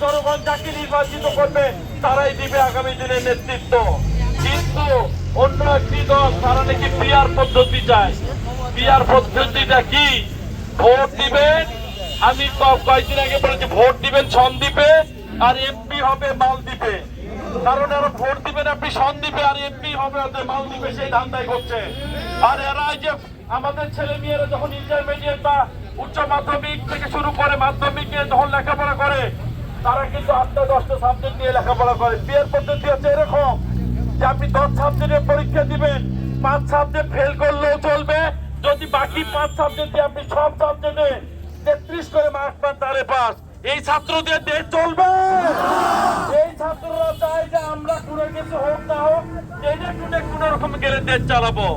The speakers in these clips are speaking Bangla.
জনগণ যাকে নির্বাচিত করবে, তারাই দিবে আগামী দিনের নেতৃত্ব। কিন্তু অন্য একটি দল, তারা নাকি পিয়ার পদ্ধতি চায়। পিয়ার পদ্ধতিটা কি? ভোট দিবেন, আমি কয়েকদিন আগে বলেছি, ভোট দিবেন সন্দ্বীপে, আর এমপি হবে মালদ্বীপে। কারণ এরা ভোট দিবেন আপনি সন্দ্বীপে, আর এমপি হবে মালদ্বীপে সেই ধান্দাই করছে আর এরা যে আমাদের ছেলে মেয়েরা যখন ইন্টারমিডিয়েট বা উচ্চ মাধ্যমিক থেকে শুরু করে মাধ্যমিকে যখন লেখাপড়া করে তারা কিন্তু আটটা দশটা সাবজেক্ট নিয়ে লেখাপড়া করে। বিয়ের পদ্ধতি হচ্ছে এরকম যে আপনি দশ সাবজেক্টের পরীক্ষা দিবেন, পাঁচ সাবজেক্ট ফেল করলেও চলবে। যদি বাকি পাঁচ সাবজেক্টে আপনি সব সাবজেক্টে তেত্রিশ করে মার্ক পান, তাহলে পাস এই ছাত্রদের দেশ চলবে। এই ছাত্ররা চায় যে আমরা কোনো কিছু হোক না হোক জেনে শুনে কোন রকম গেলে দেশ চালাবো।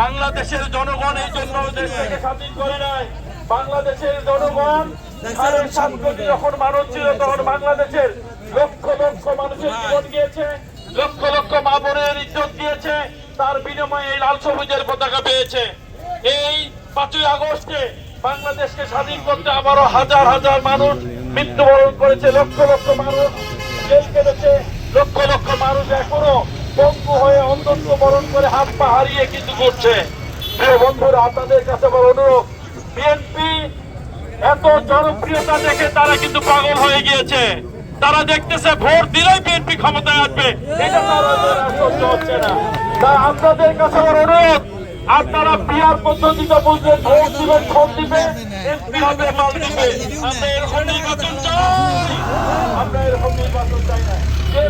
বাংলাদেশের জনগণ এই জন্য দেশটাকে স্বাধীন করে নাই। বাংলাদেশের জনগণ সাড়ে সাত কোটি যখন মানুষ ছিল, তখন বাংলাদেশের লক্ষ লক্ষ মানুষের জীবন গিয়েছে, লক্ষ লক্ষ মা বোনের ইজ্জত দিয়েছে তার বিনিময়ে এই লাল সবুজের পতাকা পেয়েছে। এই পাঁচই আগস্টে বাংলাদেশকে স্বাধীন করতে আবারও হাজার হাজার মানুষ মৃত্যুবরণ করেছে, লক্ষ লক্ষ মানুষ জেল কেটেছে লক্ষ লক্ষ মানুষ এখনও পঙ্গু হয়ে অন্তন্ত বরণ করে হাত পা হারিয়ে কিন্তু করছে বন্ধুরা, আপনাদের কাছে বড় অনুরোধ এত জনপ্রিয়তা দেখে তারা কিন্তু পাগল হয়ে গিয়েছে। তারা দেখতেছে ভোট দিলেই বিএনপি ক্ষমতায় আসবে। এটা সহ্য আপনাদের কাছে আমার অনুরোধ, আপনারা বিয়ার পদ্ধতিটা বুঝবেন, ভোট দিবেন, ভোট দিবে এমপি দিবে আমরা এরকম নির্বাচন চাই না যে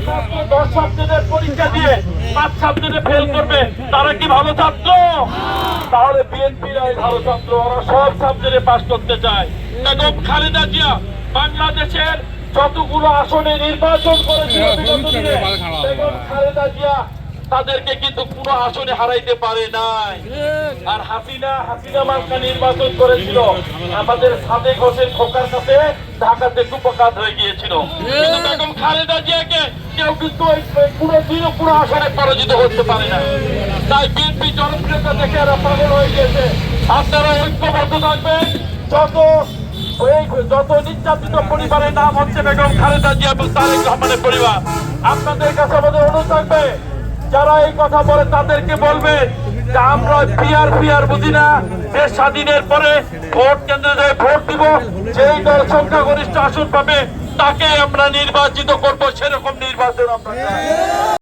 খালেদা জিয়া বাংলাদেশের যতগুলো আসনে নির্বাচন করেছিল বেগম খালেদা জিয়া তাদেরকে কিন্তু কোনো আসনে হারাইতে পারে নাই। আর হাসিনা হাসিনা মার্কা নির্বাচন করেছিল। আমাদের সাদেক হোসেন খোকার কাছে ঢাকাতে কুপকাত হয়ে গিয়েছিল। কিন্তু বেগম খালেদা জিয়াকে কেউ কিন্তু ওই পুরো দিন পুরো আসনে পরাজিত করতে পারে না তাই বিএনপি জনপ্রিয়তা দেখে এরা পাগল হয়ে গিয়েছে। আপনারা ঐক্যবদ্ধ থাকবেন। যত যত নির্যাতিত পরিবারের নাম হচ্ছে বেগম খালেদা জিয়া এবং তারেক রহমানের পরিবার, আপনাদের কাছে আমাদের অনুরোধ থাকবে যারা এই কথা বলে তাদেরকে বলবে যে আমরা পিয়ার পিয়ার বুঝি না। যে স্বাধীনের পরে ভোট কেন্দ্রে যায় ভোট দিব। যেই দল সংখ্যাগরিষ্ঠ আসন পাবে তাকে আমরা নির্বাচিত করব। সেরকম নির্বাচন আমরা